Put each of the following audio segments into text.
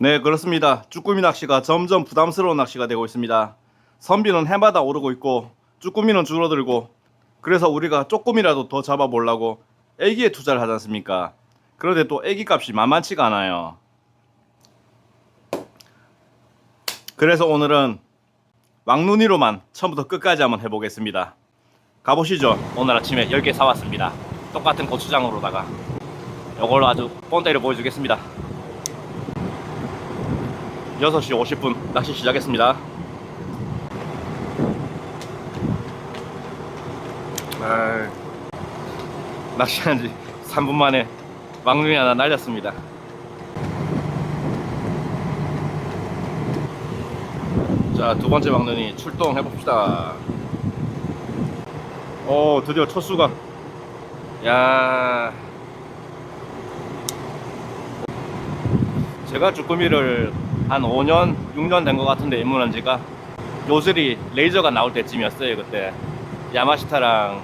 네, 그렇습니다. 쭈꾸미 낚시가 점점 부담스러운 낚시가 되고 있습니다. 선비는 해마다 오르고 있고 쭈꾸미는 줄어들고 그래서 우리가 조금이라도 더 잡아보려고 애기에 투자를 하지 않습니까? 그런데 또 애기 값이 만만치가 않아요. 그래서 오늘은 왕눈이로만 처음부터 끝까지 한번 해보겠습니다. 가보시죠. 오늘 아침에 10개 사왔습니다. 똑같은 고추장으로다가 이걸로 아주 뻔때려 보여주겠습니다. 6시 50분 낚시 시작했습니다. 아, 낚시한 지 3분 만에 막눈이 하나 날렸습니다. 자, 두 번째 막눈이 출동해 봅시다. 오, 드디어 첫 수가. 야. 제가 쭈꾸미를 한 5년, 6년 된 것 같은데 입문한 지가 요슬이 레이저가 나올 때쯤이었어요 그때. 야마시타랑.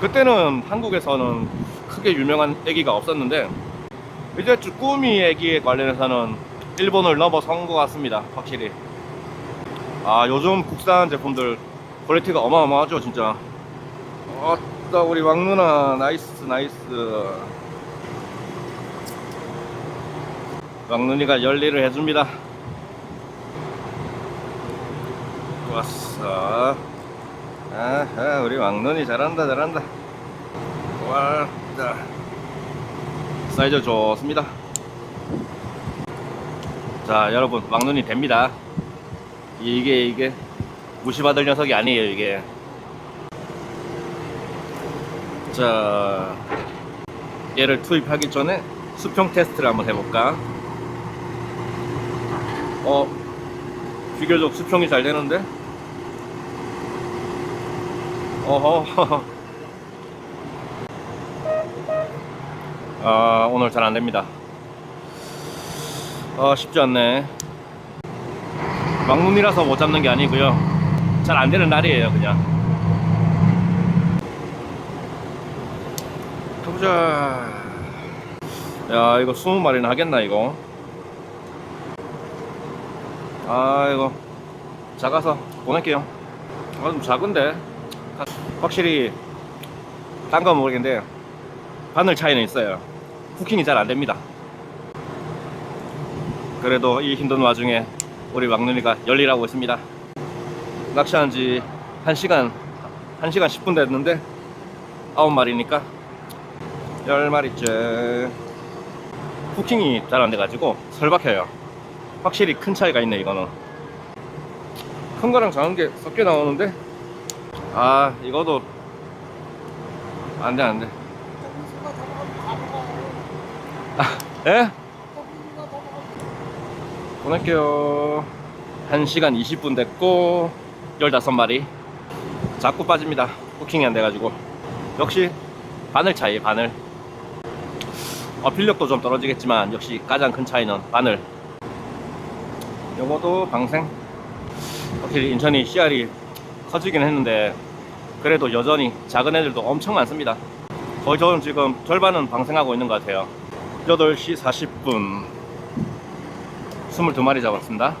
그때는 한국에서는 크게 유명한 애기가 없었는데 이제 쭈꾸미 애기에 관련해서는 일본을 넘어선 것 같습니다 확실히. 아 요즘 국산 제품들 퀄리티가 어마어마하죠 진짜. 아따 우리 왕누나 나이스 나이스 왕눈이가 열일을 해줍니다. 왔어. 아하, 우리 왕눈이 잘한다, 잘한다. 왔다. 사이즈 좋습니다. 자, 여러분, 왕눈이 됩니다. 이게, 이게, 무시받을 녀석이 아니에요, 이게. 자, 얘를 투입하기 전에 수평 테스트를 한번 해볼까? 어 비교적 수평이 잘 되는데? 어허. 아 오늘 잘 안됩니다. 아 쉽지 않네. 막눈이라서 못 잡는 게 아니고요. 잘 안되는 날이에요 그냥. 가보자. 야 이거 20마리는 하겠나 이거 아이고. 작아서 보낼게요. 아, 좀 작은데. 확실히 딴 건 모르겠는데 바늘 차이는 있어요. 후킹이 잘 안됩니다. 그래도 이 힘든 와중에 우리 막눈이가 열일하고 있습니다. 낚시한 지 1시간 1시간 10분 됐는데 9마리니까 10마리째. 후킹이 잘 안돼가지고 설박혀요 확실히 큰 차이가 있네 이거는. 큰 거랑 작은 게 섞여 나오는데? 아 이거도 안돼 안돼. 아, 예? 보낼게요. 1시간 20분 됐고 15마리. 자꾸 빠집니다. 후킹이 안 돼가지고. 역시 바늘 차이 바늘. 어필력도 좀 떨어지겠지만 역시 가장 큰 차이는 바늘 요거도 방생? 확실히 인천이 씨알이 커지긴 했는데 그래도 여전히 작은 애들도 엄청 많습니다. 거의 저는 지금 절반은 방생하고 있는 것 같아요. 8시 40분. 22마리 잡았습니다.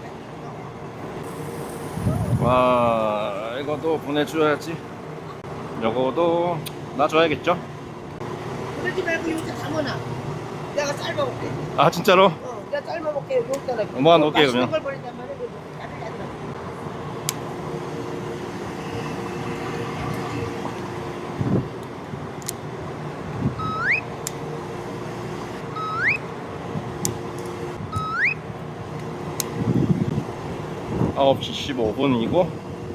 와 이것도 보내줘야지. 요거도 놔줘야겠죠? 그러지 말고 여기다 담아놔. 내가 삶아볼게. 아 진짜로? 어, 내가 삶아볼게. 여기다가. 뭐가 놓을게요, 맛있는 그러면? 걸 버린단 말이야. 그거 짜증 짜증. 아홉 시 15분이고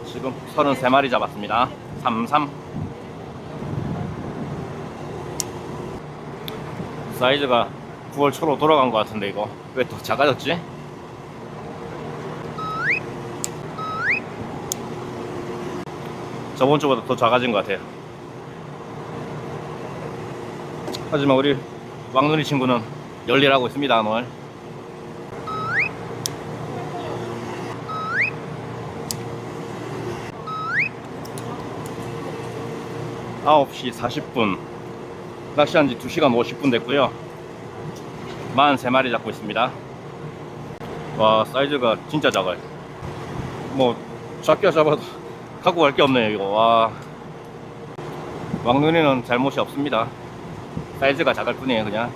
지금 33마리 잡았습니다 33 사이즈가 9월 초로 돌아간 것 같은데 이거. 왜 또 작아졌지? 저번 주보다 더 작아진 것 같아요. 하지만 우리 왕눈이 친구는 열일하고 있습니다 오늘 9시 40분. 낚시한 지 2시간 50분 됐고요 43마리 잡고 있습니다. 와 사이즈가 진짜 작아요. 뭐 작게 잡아도 갖고 갈 게 없네요 이거. 와. 왕눈이는 잘못이 없습니다. 사이즈가 작을 뿐이에요 그냥.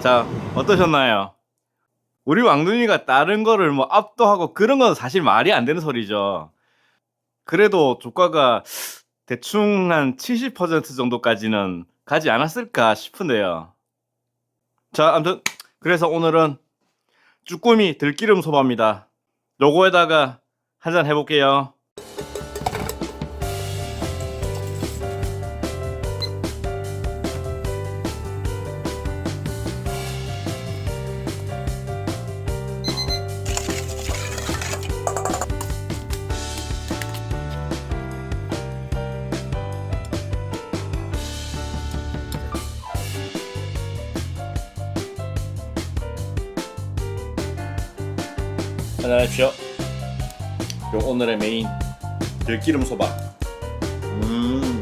자 어떠셨나요? 우리 왕눈이가 다른 거를 뭐 압도하고 그런 건 사실 말이 안 되는 소리죠. 그래도 조과가 대충 한 70% 정도까지는 가지 않았을까 싶은데요. 자, 아무튼 그래서 오늘은 쭈꾸미 들기름 소바입니다. 요거에다가 한 잔 해볼게요. 한잔하십시오. 요 오늘의 메인 들기름 소바. 음.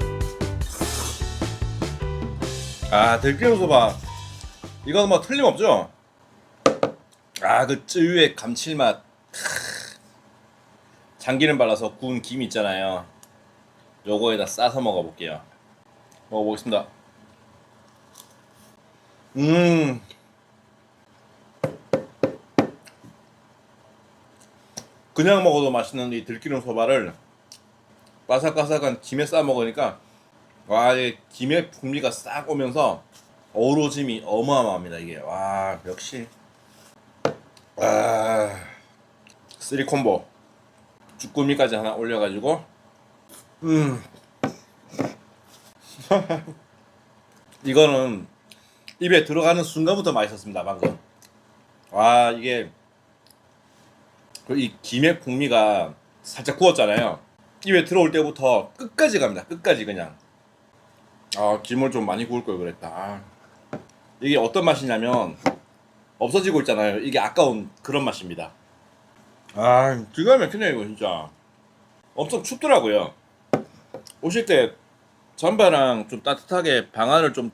아 들기름 소바. 이건 뭐 틀림없죠. 아 그 쯔유의 감칠맛. 크. 참기름 발라서 구운 김 있잖아요. 요거에다 싸서 먹어볼게요. 먹어보겠습니다. 음. 그냥 먹어도 맛있는 이 들기름 소바를 바삭바삭한 김에 싸 먹으니까 와, 이 김의 풍미가 싹 오면서 어우러짐이 어마어마합니다 이게. 와 역시. 와 쓰리 콤보. 주꾸미까지 하나 올려가지고. 음. 이거는 입에 들어가는 순간부터 맛있었습니다 방금. 와 이게 그 이 김의 풍미가 살짝 구웠잖아요. 입에 들어올 때부터 끝까지 갑니다. 끝까지 그냥. 아 김을 좀 많이 구울 걸 그랬다. 아. 이게 어떤 맛이냐면 없어지고 있잖아요. 이게 아까운 그런 맛입니다. 아 기가 막히네 이거 진짜. 엄청 춥더라고요. 오실 때 잠바랑 좀 따뜻하게 방안을 좀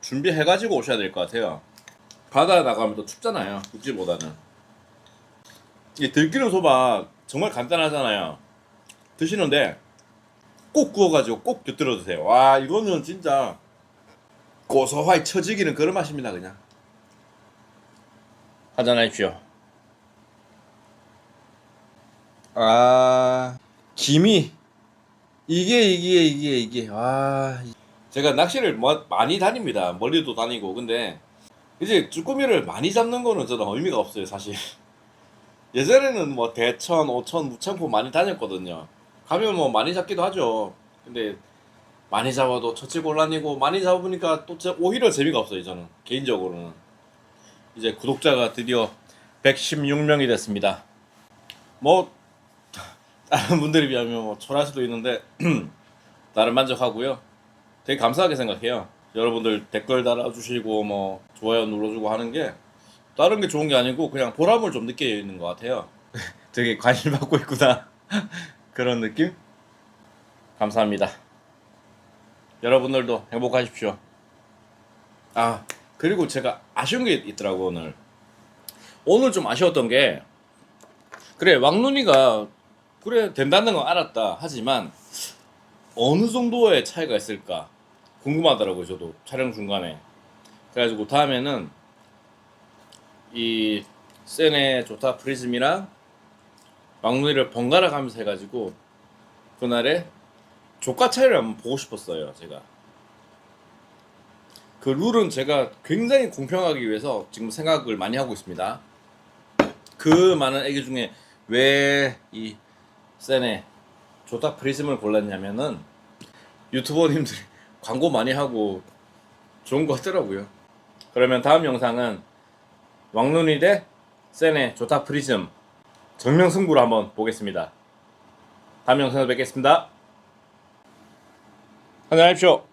준비해가지고 오셔야 될 것 같아요. 바다 나가면 또 춥잖아요. 국지보다는. 이 들기름 소바 정말 간단하잖아요. 드시는데 꼭 구워가지고 꼭 곁들여 드세요. 와 이거는 진짜 고소하게 처지기는 그런 맛입니다 그냥. 한잔하십시오. 아 김이 이게 이게 이게 이게 와 제가 낚시를 뭐, 많이 다닙니다. 멀리도 다니고 근데 이제 쭈꾸미를 많이 잡는 거는 저는 의미가 없어요 사실. 예전에는 뭐 대천, 오천, 무창포 많이 다녔거든요. 가면 뭐 많이 잡기도 하죠. 근데 많이 잡아도 처치 곤란이고 많이 잡으니까 또 저- 오히려 재미가 없어요. 저는 개인적으로는 이제 구독자가 드디어 116명이 됐습니다. 뭐 다른 분들에 비하면 뭐 초라할 수도 있는데 나름 만족하고요. 되게 감사하게 생각해요. 여러분들 댓글 달아주시고 뭐 좋아요 눌러주고 하는 게 다른 게 좋은 게 아니고 그냥 보람을 좀 느끼는 것 같아요. 되게 관심 받고 있구나 그런 느낌? 감사합니다. 여러분들도 행복하십시오. 아 그리고 제가 아쉬운 게 있더라고 오늘. 오늘 좀 아쉬웠던 게 그래 왕눈이가 그래 된다는 건 알았다 하지만 어느 정도의 차이가 있을까 궁금하더라고요 저도 촬영 중간에 그래가지고 다음에는 이 세네 조타 프리즘이랑 막눈이를 번갈아 가면서 해가지고 그날에 조가 차이를 한번 보고 싶었어요 제가. 그 룰은 제가 굉장히 공평하기 위해서 지금 생각을 많이 하고 있습니다. 그 많은 애기 중에 왜이 세네 조타 프리즘을 골랐냐면은 유튜버님들이 광고 많이 하고 좋은 거 같더라고요. 그러면 다음 영상은 왕눈이 대 세네 조타 프리즘 정면 승부를 한번 보겠습니다. 다음 영상에서 뵙겠습니다. 안녕하십시오.